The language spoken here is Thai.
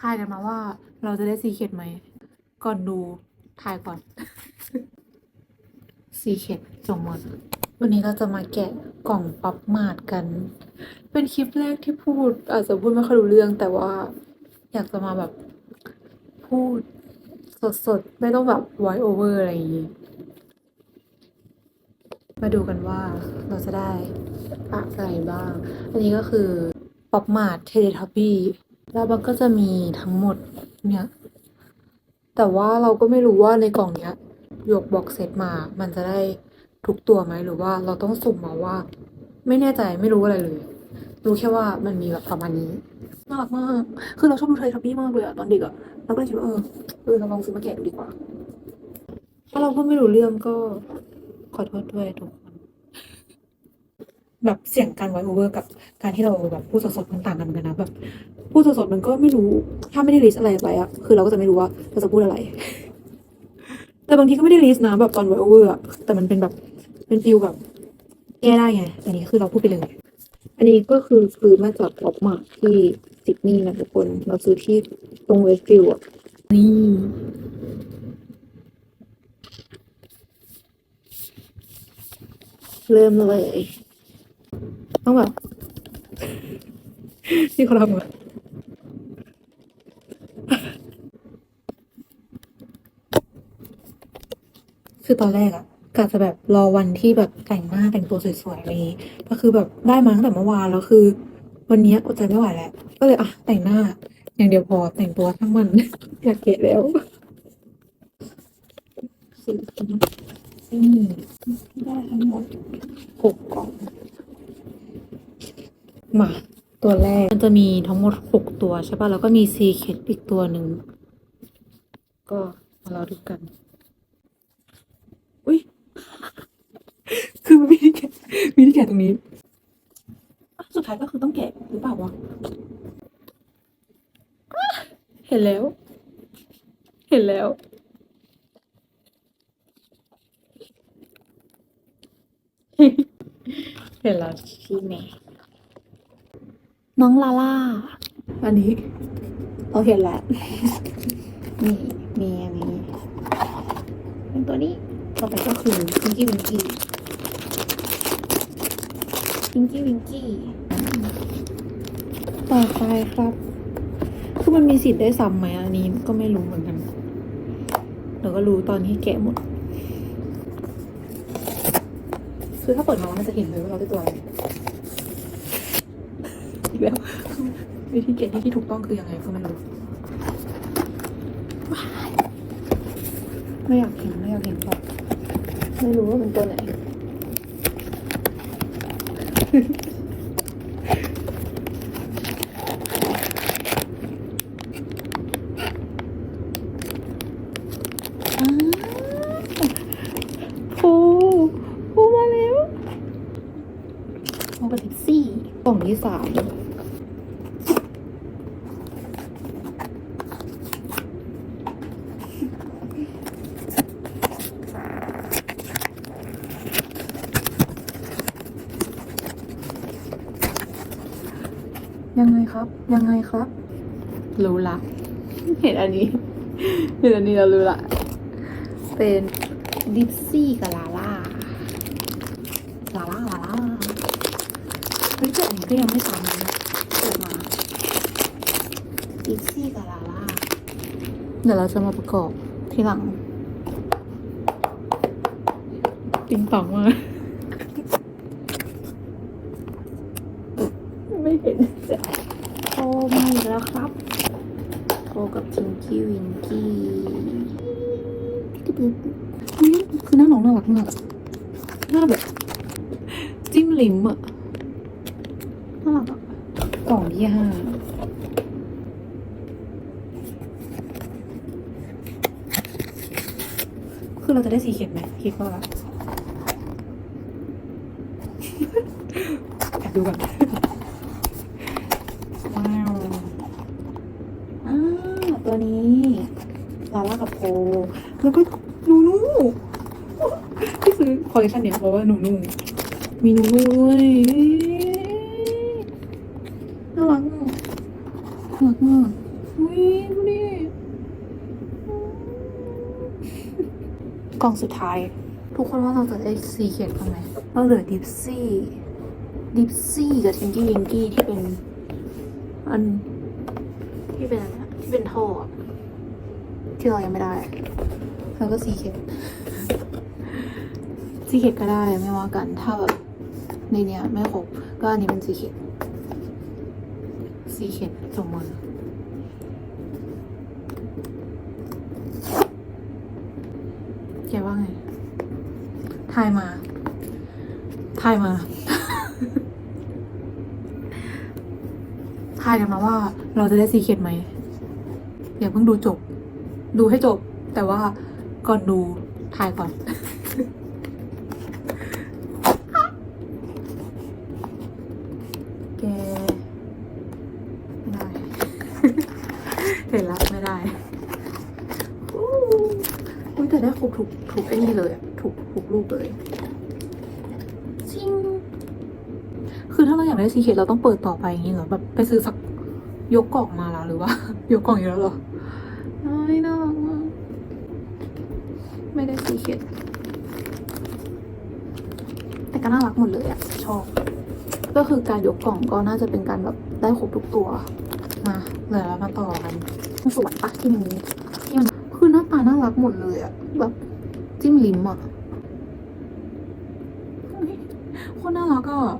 ทายกันมาว่าเราจะได้ซีเคดไหม ก่อนดูทายก่อน ซีเคดจงมาวันนี้เราจะมาแกะกล่องป๊อปมาดกัน เป็นคลิปแรกที่พูด อาจจะพูดไม่ค่อยรู้เรื่องแต่ว่าอยากจะมาแบบพูดสดๆ ไม่ต้องแบบ voice over อะไรอย่างงี้ มาดูกันว่าเราจะได้อะไรบ้าง อันนี้ก็คือป๊อปมาดเทเลทับบี้ แล้วมันก็จะมีทั้งหมดเนี่ย แต่ว่าเราก็ไม่รู้ว่าในกล่องเนี้ยยกบ็อกเซตมา มันจะได้ทุกตัวไหมหรือว่าเราต้องสุ่มมาว่า ไม่แน่ใจไม่รู้อะไรเลย รู้แค่ว่ามันมีแบบประมาณนี้น่ารักมาก คือเราชอบดูเทเลทับบี้มากเลยอะตอนเด็กอะเราก็เลยคิดว่าเออเออเราลองซื้อมาแกะดูดีกว่า ถ้าเราก็ไม่รู้เรื่องก็ขอโทษด้วยทุกคนแบบเสียงการไวโอเวอร์กับการที่เราแบบพูดสดๆมันต่างกันกันนะแบบ พูดสดๆมันก็ไม่รู้ ถ้าไม่ได้ลิสอะไรไว้อะคือเราก็จะไม่รู้ว่าเราจะพูดอะไร แต่บางทีก็ไม่ได้ลิสนะแบบตอนไวโอเวอร์อะแต่มันเป็นแบบเป็นฟิลแบบแก้ได้ไงอันนี้คือเราพูดไปเลย อันนี้ก็คือซื้อมาจากออกมาที่ซิดนีย์นะทุกคนเราซื้อที่ตรงเวสต์ฟิลด์อะนี่เริ่มเลย ต้องแบบที่เขาทำอะ คือตอนแรกอะกะจะแบบรอวันที่แบบแต่งหน้าแต่งตัวสวยๆอะไรอย่างงี้ก็คือแบบได้มาตั้งแต่เมื่อวานแล้วคือ วันเนี้ยอดใจไม่ไหวแล้วก็เลยอะแต่งหน้า อย่างเดียวพอแต่งตัวทั้งมันอยากเกะแล้วสี่นี่ได้ทั้งหมดหกกล่องมาตัวแรกมันจะมีทั้งหมดหกตัวใช่ป่ะแล้วก็มีซีเคดอีกตัวหนึ่งก็มารอดูกัน อุ้ย คือมันมีที่แกะมีที่แกะตรงนี้อะสุดท้ายก็คือต้องแกะหรือเปล่าวะอะเห็นแล้ว เห็นแล้ว เห็นแล้วใช่ไหมน้องลาล่า อันนี้เราเห็นแล้วนี่มีอันนี้เป็นตัวนี้ต่อไปก็คือวิงกี้วิงกี้ วิงกี้วิงกี้ ต่อไปครับ คือมันมีสิทธิ์ได้ซ้ำไหมอันนี้ก็ไม่รู้เหมือนกันเดี๋ยวก็รู้ตอนที่แกะหมด คือถ้าเปิดมามันจะเห็นเลยว่าเราได้ตัวอะไรอีกแล้ววิธีเก็บที่ถูกต้องคือยังไงก็ไม่รู้ไม่อยากเห็นไม่อยากเห็นเพราะไม่รู้ว่าเป็นตัวไหน ฟูฟูมาแล้วโอเปติซี่กล่องที่สาม ยังไงครับ ยังไงครับ รู้ละ เห็นอันนี้ เห็นอันนี้เรารู้ละ เป็นดิปซี่กับลาล่า ลาล่าลาล่าเฮ้ยแต่อันนี้ก็ยังไม่ซ้ำนะเปิดมาดิปซี่กับลาล่า เดี๋ยวเราจะมาประกอบทีหลังปิงปังมาก ไม่เห็นโอ้มาอีกแล้วครับโทรกับทิงกี้วิงกี้อุ๊ยคือหน้าน้องน่ารักมากอะหน้าแบบจิ้มลิ้มอะน่ารักอะกล่องที่ห้าคือเราจะได้สีเขียนไหมคิดว่าแอบดูก่อนาร่ากับโพแล้วก็นูนูที่ซื้อคอลเลคชันเนี่ยเพราะว่านูนูมีนูนูด้วยน่ารักมากน่ารักมากอุ้ยดูดิกล่องสุดท้าย ทุกคนว่าเราจะได้ซีเขียนกันไหมเราเหลือดิปซี่ดิปซี่กับทิงกี้วิงกี้ที่เป็นอันที่เป็นอะไรที่เป็นท่อ ที่เรายังไม่ได้แล้วก็ซีเคียดซีเคียดก็ได้ไม่ว่ากัน ถ้าแบบในเนี้ยไม่ครบก็อันนี้เป็นซีเคียดซีเคียดจงมือแกว่าไงทายมาทายมาทายกันมาว่าเราจะได้ซีเค็ดไหมอย่าเพิ่งดูจบ ดูให้จบ แต่ว่าก่อนดูทายก่อนแกไม่ได้ เห็นแล้วไม่ได้อุ้ยแต่ได้ครบทุกทุกไอ้นี่เลยอะทุกทุกรูปเลยจริงคือถ้าเราอยากได้ซีเคทเราต้องเปิดต่อไปอย่างนี้เหรอแบบไปซื้อสักยกกล่องมาแล้วหรือว่า ยกกล่องอยู่แล้วเหรอไม่น่ารักมาก ไม่ได้ซีเคทแต่ก็น่ารักหมดเลยอะชอบ ก็คือการยกกล่องก็น่าจะเป็นการแบบได้ครบทุกตัว มาเหลือแล้วมาต่อกันสวยปะที่มันที่มันคือหน้าตาน่ารักหมดเลยอะแบบจิ้มลิ้มอะเฮ้ยโคตรน่ารักอะ